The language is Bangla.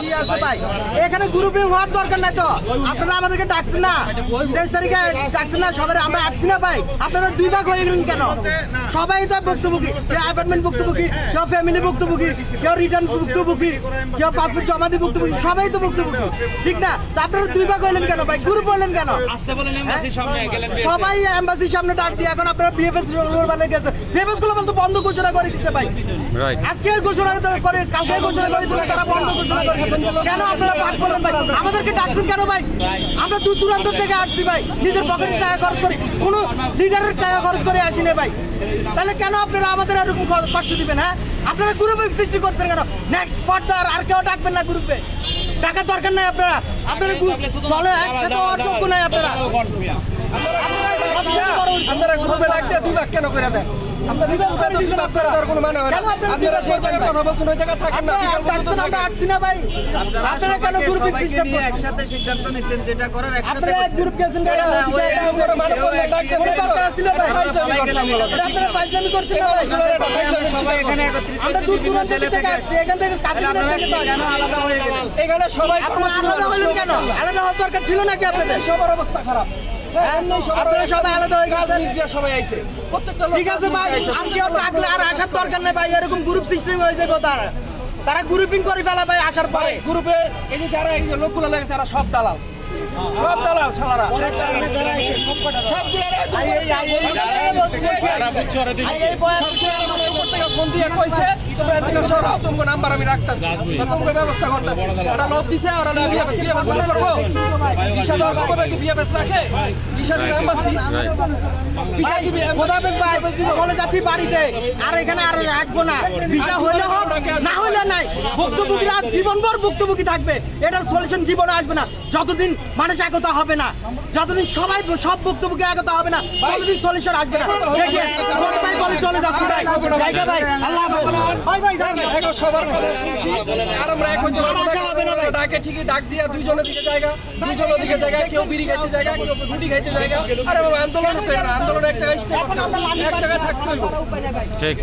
কি আছে ভাই? এখানে গ্রুপিং হওয়ার দরকার নাই তো। আপনারা আমাদেরকে ডাকছেন না। তেইশ তারিখে ডাকছেন না সবাই আমরা আসছি না ভাই। আপনারা দুই ভাগ হয়ে গেলেন কেন? সবাই তো ভুক্তভোগী। কেউ অ্যাপার্টমেন্ট ভুক্তভোগী কেউ ফ্যামিলি ভুক্তভোগী কেউ রিটার্ন ভুক্তভোগী কেউ পাসপোর্ট জমা দিয়ে ভুক্তভোগী সবাই তো ভুক্তভোগী। ঠিক না? তা আপনারা দুই ভাগ হইলেন কেন ভাই? গ্রুপ হইলেন কেন? গেলেন সবাই এম্বাসির সামনে ডাক দিয়ে এখন আপনারা বিএফএস বানিয়ে গেছে। বিএফএসগুলো বলতে বন্ধ ঘোষণা করে দিচ্ছে ভাই। আজকে ঘোষণা তো করে কালকে ঘোষণা করে দিলে তারা বন্ধ ঘোষণা করে কেন আপনারা ভাগ করলেন ভাই? আমাদেরকে ডাকছেন কেন ভাই? আমরা দূর দূরান্ত থেকে আসছি ভাই। নিজের পকেটের টাকা খরচ করি, কোনো লিডারের টাকা খরচ করে আসি না ভাই। তাহলে কেন আপনারা আমাদের এরকম কষ্ট দিবেন হ্যাঁ? আপনারা গ্রুপে সৃষ্টি করছেন কেন? নেক্সট ফার্দার আর কেউ ডাকবেন না গ্রুপে টাকার দরকার নাই আপনারা। আপনারা দলে একসাথে হওয়ার যোগ্য নাই আপনারা। আপনারা গ্রুপে দুই কেন করে দেন একসাথে সিদ্ধান্ত নিতেন যেটা করার একসাথে এখানে আলাদা গেলেন? এখানে সবাই আলাদা হলেন কেন? আলাদা হওয়ার দরকার ছিল নাকি আপনাদের? সবার অবস্থা খারাপ। আপনারা সবাই আলাদা হয়ে গেছেন। সবাই আইছে। প্রত্যেকটা ঠিক আছে ভাই দিয়ে আইছে। আর আসার দরকার নেই ভাই এরকম গ্রুপ সিস্টেম হয়ে যাবে তারা। তারা গ্রুপিং করে ফেলা ভাই আসার পরে। গ্রুপে এই যে যারা এই যে লোকগুলো লাগেছে এরা সব দালাল। সব দালাল শালারা সব ফোন দিয়ে কইছে তোমরা এদিকে সরাও, তোমাকে নাম্বার আমি রাখতাছি। তোমাকে ব্যবস্থা করতেছি। ওরা লোভ দিছে ওরা না বিয়ে বিয়ে করব। দেওয়ার কি বিয়ে বেশ রাখে? মোতাবেক ভাই বলে যাচ্ছি বাড়িতে। আর এখানে আর রাখব না। ভিসা হইলে হোক না হইলে নাই। ভুক্তভোগীরা জীবনভর ভুক্তভোগী থাকবে। এটার সলিউশন জীবনে আসবে না। যতদিন মানুষ একতা হবে না যতদিন সবাই সব ভুক্তভোগী একতা হবে না ততদিন সলিউশন আসবে না। বলে চলে যাচ্ছি ভাই। জায়গা ভাই আল্লাহ ভাই ভাই এখন সবার কথা শুনছি। আর আমরা এখন। ডাকে ঠিকই ডাক দিয়া দুইজনের দিকে জায়গা দুইজনের দিকে জায়গা কেউ বিড়ি খাইতে জায়গা কেউ রুটি খাইতে জায়গা। আরে বাবা আন্দোলন হচ্ছে আন্দোলন একটা জায়গায়। এক জায়গায় থাকতে। ঠিক।